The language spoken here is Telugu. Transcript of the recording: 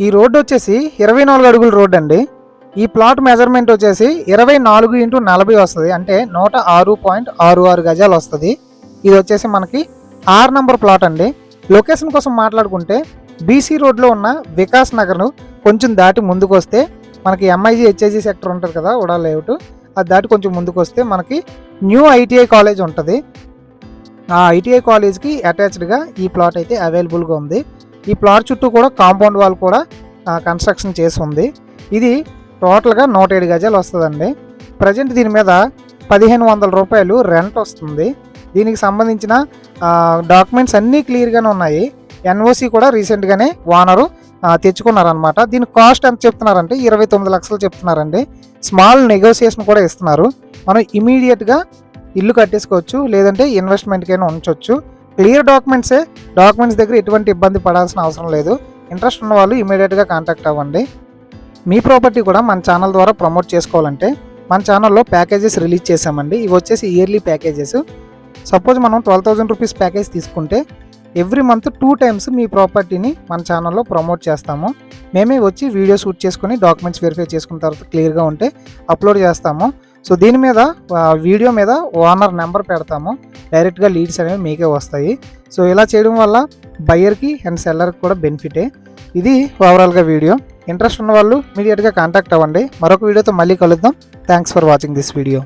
ఈ రోడ్డు వచ్చేసి ఇరవై నాలుగు అడుగుల రోడ్ అండి. ఈ ప్లాట్ మెజర్మెంట్ వచ్చేసి ఇరవై నాలుగు ఇంటూ నలభై వస్తుంది. అంటే నూట ఆరు పాయింట్ ఆరు ఆరు గజాలు వస్తుంది. ఇది వచ్చేసి మనకి ఆరు నంబర్ ప్లాట్ అండి. లొకేషన్ కోసం మాట్లాడుకుంటే బీసీ రోడ్లో ఉన్న వికాస్ నగర్ను కొంచెం దాటి ముందుకు వస్తే మనకి ఎంఐజీ హెచ్ఐజీ సెక్టర్ ఉంటుంది కదా ఉడా లేఅవుట్ అది దాటి కొంచెం ముందుకు వస్తే మనకి న్యూ ఐటీఐ కాలేజ్ ఉంటుంది. ఆ ఐటీఐ కాలేజ్కి అటాచ్డ్గా ఈ ప్లాట్ అయితే అవైలబుల్గా ఉంది. ఈ ప్లాట్ చుట్టూ కూడా కాంపౌండ్ వాల్ కూడా కన్స్ట్రక్షన్ చేసి ఉంది. ఇది టోటల్గా నూట ఏడు గజాలు వస్తుందండి. ప్రజెంట్ దీని మీద పదిహేను వందల రూపాయలు రెంట్ వస్తుంది. దీనికి సంబంధించిన డాక్యుమెంట్స్ అన్నీ క్లియర్గానే ఉన్నాయి. ఎన్ఓసి కూడా రీసెంట్గానే ఓనరు తెచ్చుకున్నారనమాట దీని కాస్ట్ ఎంత చెప్తున్నారంటే ఇరవై తొమ్మిది లక్షలు చెప్తున్నారండి. స్మాల్ నెగోసియేషన్ కూడా ఇస్తున్నారు. మనం ఇమీడియట్గా ఇల్లు కట్టేసుకోవచ్చు లేదంటే ఇన్వెస్ట్మెంట్కైనా ఉంచవచ్చు క్లియర్ డాక్యుమెంట్సే. డాక్యుమెంట్స్ దగ్గర ఎటువంటి ఇబ్బంది పడాల్సిన అవసరం లేదు. ఇంట్రెస్ట్ ఉన్న వాళ్ళు ఇమీడియట్గా కాంటాక్ట్ అవ్వండి. మీ ప్రాపర్టీ కూడా మన ఛానల్ ద్వారా ప్రమోట్ చేసుకోవాలంటే మన ఛానల్లో ప్యాకేజెస్ రిలీజ్ చేసామండి ఇవి వచ్చేసి ఇయర్లీ ప్యాకేజెస్. సపోజ్ మనం ట్వెల్వ్ థౌజండ్ రూపీస్ ప్యాకేజ్ తీసుకుంటే ఎవ్రీ మంత్ టూ టైమ్స్ మీ ప్రాపర్టీని మన ఛానల్లో ప్రమోట్ చేస్తాము. మేమే వచ్చి వీడియో షూట్ చేసుకుని డాక్యుమెంట్స్ వెరిఫై చేసుకున్న తర్వాత క్లియర్గా ఉంటే అప్లోడ్ చేస్తాము. సో దీని మీద వీడియో మీద ఓనర్ నెంబర్ పెడతాము. డైరెక్ట్గా లీడ్స్ అనేవి మీకే వస్తాయి. సో ఇలా చేయడం వల్ల బయ్యర్కి అండ్ సెల్లర్కి కూడా బెనిఫిటే. ఇది ఓవరాల్గా వీడియో. ఇంట్రెస్ట్ ఉన్న వాళ్ళు ఇమీడియట్గా కాంటాక్ట్ అవ్వండి. మరొక వీడియోతో మళ్ళీ కలుద్దాం. Thanks for watching this video.